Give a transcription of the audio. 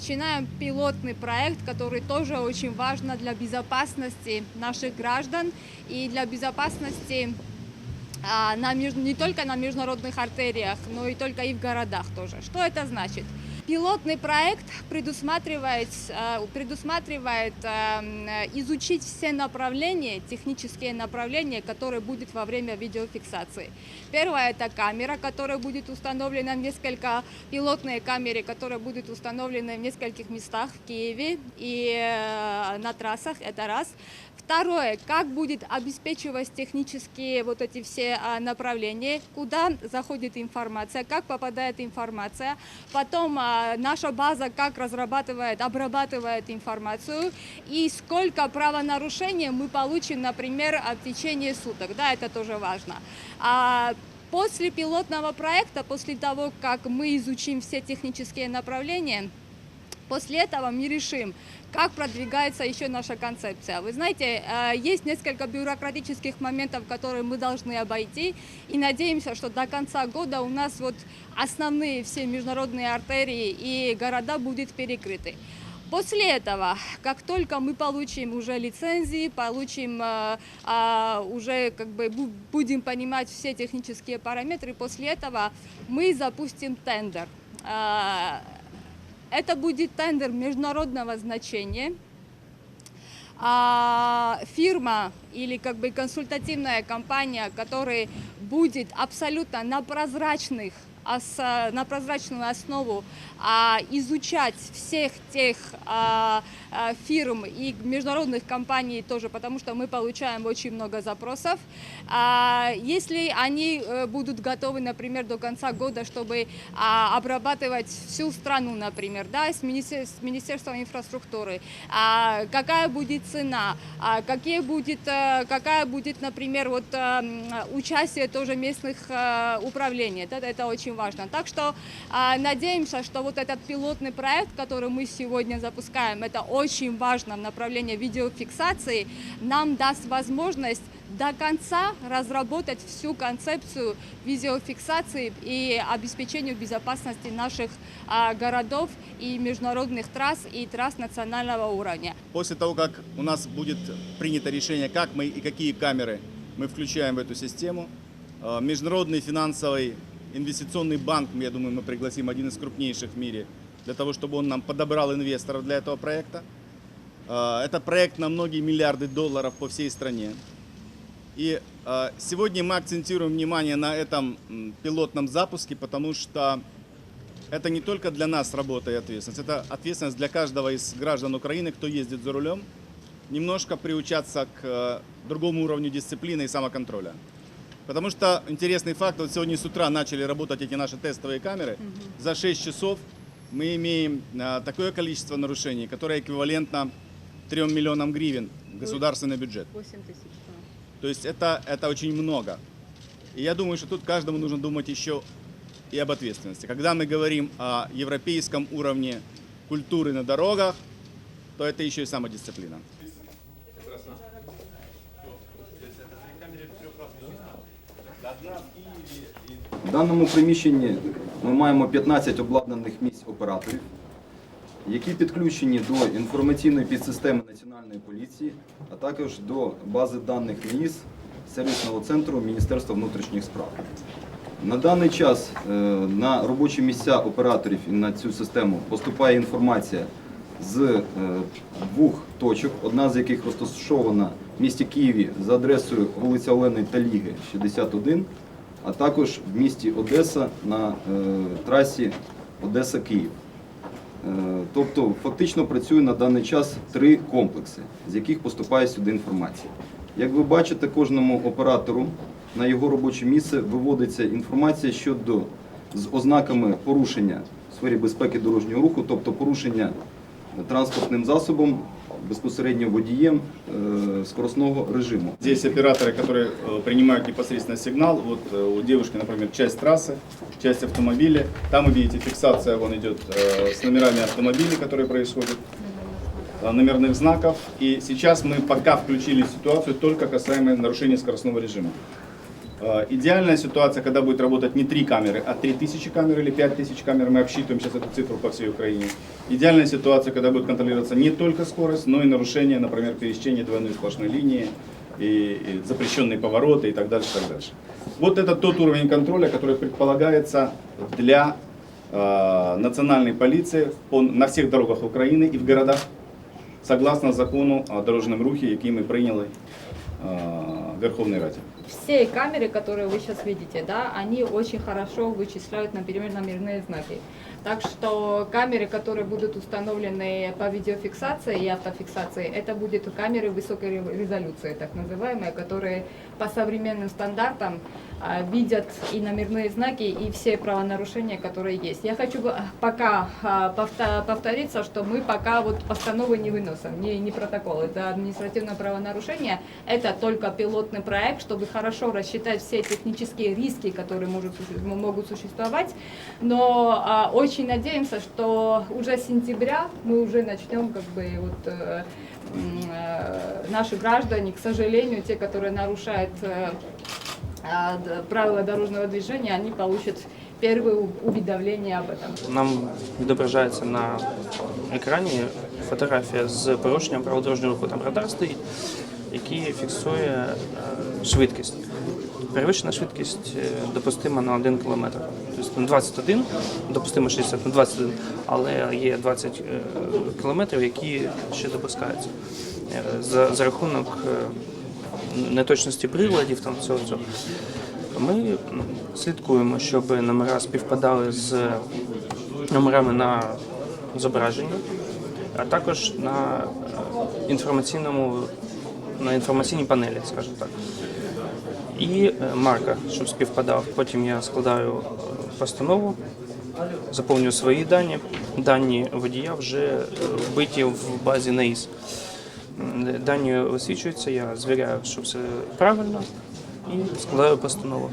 начинаем пилотный проект, который тоже очень важно для безопасности наших граждан и для безопасности а, на, не только на международных артериях, но и только и в городах тоже. Что это значит? Пилотный проект предусматривает, э, предусматривает эм, изучить все направления, технические направления, которые будут во время видеофиксации. Первое это камера, которая будет установлена в несколько пилотные камеры, которые будут установлены в нескольких местах в Киеве и э, на трассах. Это раз. Второе, как будет обеспечивать технические вот эти все а, направления, куда заходит информация, как попадает информация, потом а, наша база как разрабатывает, обрабатывает информацию и сколько правонарушений мы получим, например, в течение суток, да, это тоже важно. А, После пилотного проекта, после того, как мы изучим все технические направления, После этого мы решим, как продвигается еще наша концепция. Вы знаете, э, есть несколько бюрократических моментов, которые мы должны обойти, и надеемся, что до конца года у нас вот основные все международные артерии и города будут перекрыты. После этого, как только мы получим уже лицензии, получим а, уже как бы бу- будем понимать все технические параметры, после этого мы запустим тендер. Это будет тендер международного значения. А, фирма или как бы консультативная компания, которая будет абсолютно на прозрачных на прозрачную основу а, изучать всех тех а, а, фирм и международных компаний тоже, потому что мы получаем очень много запросов. А, если они э, будут готовы, например, до конца года, чтобы а, обрабатывать всю страну, например, да, с, министер- с Министерством инфраструктуры, а, какая будет цена, а, какие будет, э, какая будет, например, вот э, участие тоже местных э, управлений, это очень важно. Так что а, надеемся, что вот этот пилотный проект, который мы сегодня запускаем, это очень важно в направлении видеофиксации, нам даст возможность до конца разработать всю концепцию видеофиксации и обеспечению безопасности наших а, городов и международных трасс и трасс национального уровня. После того, как у нас будет принято решение, как мы и какие камеры мы включаем в эту систему, э, Международный финансовый инвестиционный банк, я думаю, мы пригласим один из крупнейших в мире, для того, чтобы он нам подобрал инвесторов для этого проекта. Э, Это проект на многие миллиарды долларов по всей стране. И э, сегодня мы акцентируем внимание на этом пилотном запуске, потому что это не только для нас работа и ответственность, это ответственность для каждого из граждан Украины, кто ездит за рулем, немножко приучаться к э, другому уровню дисциплины и самоконтроля. Потому что интересный факт, вот сегодня с утра начали работать эти наши тестовые камеры, за 6 часов мы имеем э, такое количество нарушений, которое эквивалентно 3 миллионам гривен в государственный бюджет. 8 тысяч. То есть это, это очень много. И я думаю, что тут каждому нужно думать еще и об ответственности. Когда мы говорим о европейском уровне культуры на дорогах, то это еще и самодисциплина. В даному приміщенні ми маємо 15 обладнаних місць операторів, які підключені до інформаційної підсистеми Національної поліції, а також до бази даних МІС сервісного центру Міністерства внутрішніх справ. На даний час е, на робочі місця операторів і на цю систему поступає інформація з е, двох точок, одна з яких розташована в місті Києві за адресою вулиця Олени Таліги, 61, а також в місті Одеса на е, трасі Одеса-Київ. Е, Тобто фактично працює на даний час три комплекси, з яких поступає сюди інформація. Як ви бачите, кожному оператору на його робоче місце виводиться інформація щодо з ознаками порушення в сфері безпеки дорожнього руху, тобто порушення транспортним засобом, безпосередньо водієм скоростного режиму. Здесь операторы, которые э, принимают непосредственно сигнал. Вот э, у девушки, например, часть трассы, часть автомобиля. Там вы видите, фиксация вон идет э, с номерами автомобилей, которые происходят, номерных знаков. И сейчас мы пока включили ситуацию только касаемо нарушения скоростного режима. Э, Идеальная ситуация, когда будет работать не три камеры, а 3000 камер или 5000 камер. Мы обсчитываем сейчас эту цифру по всей Украине. Идеальная ситуация, когда будет контролироваться не только скорость, но и нарушение, например, пересечения двойной сплошной линии, и, и запрещенные повороты и так дальше, так дальше. Вот это тот уровень контроля, который предполагается для э, национальной полиции по- на всех дорогах України і в городах, согласно закону о дорожньому рухі, який ми прийняли е, в Верховній Раді. Все камеры, которые вы сейчас видите, да, они очень хорошо вычисляют, например, номерные знаки. Так что камеры, которые будут установлены по видеофиксации и автофиксации, это будут камеры высокой ре- резолюции, так называемые, которые по современным стандартам видят и номерные знаки, и все правонарушения, которые есть. Я хочу а, пока а, повториться, что мы пока вот постановы не выносим, не, не протокол. Это административное правонарушение, это только пилотный проект, чтобы хорошо рассчитать все технические риски, которые может могут существовать. Но а, очень надеемся, что уже с сентября мы уже начнем как бы вот э, э, наши граждане, к сожалению, те, которые нарушают э, а, правила дорожного движения, они получат первые у- уведомления об этом. Нам відображається на екрані фотографія з порушенням правил дорожнього руху. Там радар стоїть, який фіксує е, швидкість. Перевищена швидкість е, допустима на 1 км. Тобто на 21, допустимо 60 на 21, але є 20 е, кілометрів, які ще допускаються. За, за рахунок неточності приладів, там цього цього. Ми слідкуємо, щоб номера співпадали з номерами на зображенні, а також на е, інформаційному на інформаційній панелі, скажімо так. І е, марка, щоб співпадав. Потім я складаю е, постанову, заповнюю свої дані. Дані водія вже вбиті в базі НАІС. М, Дані висвічуються, я звіряю, що все правильно, і складаю постанову.